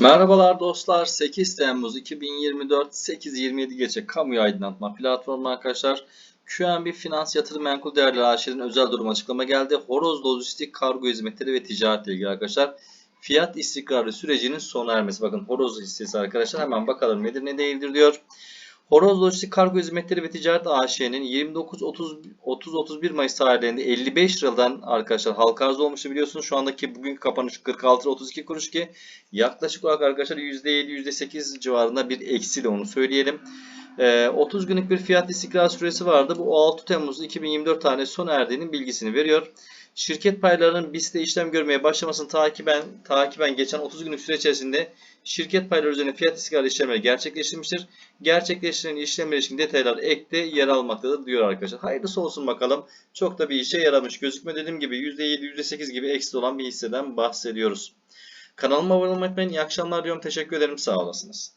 Merhabalar dostlar. 8 Temmuz 2024 8.27 gece kamuya aydınlatma platformu arkadaşlar. QNB Finans Yatırım Menkul Değerler AŞ'nin özel durum açıklama geldi. Horoz Lojistik Kargo Hizmetleri ve Ticaretle ilgili arkadaşlar. Fiyat istikrarı sürecinin sona ermesi. Bakın horoz hissesi arkadaşlar hemen bakalım nedir ne değildir diyor. Horoz Lojistik Kargo Hizmetleri ve Ticaret AŞ'nin 29-30-31 Mayıs tarihlerinde 55 liradan arkadaşlar halka arz olmuştu biliyorsunuz. Şu andaki bugünkü kapanış 46 lira 32 kuruş ki yaklaşık olarak arkadaşlar %7 %8 civarında bir eksiyle onu söyleyelim. Ee, 30 günlük bir fiyat istikrar süresi vardı. Bu 6 Temmuz 2024 tarihinde sona erdiğinin bilgisini veriyor. Şirket paylarının BIST'te işlem görmeye başlamasını takiben takiben geçen 30 günlük süre içerisinde şirket payları üzerine fiyat istikrarı işlemleri gerçekleştirmiştir. Gerçekleştirilen işlemler ilişkin detaylar ekte yer almaktadır diyor arkadaşlar. Hayırlısı olsun bakalım. Çok da bir işe yaramış gözükme dediğim gibi %7 %8 gibi eksi olan bir hisseden bahsediyoruz. Kanalıma abone olmayı unutmayın. İyi akşamlar diyorum. Teşekkür ederim. Sağ olasınız.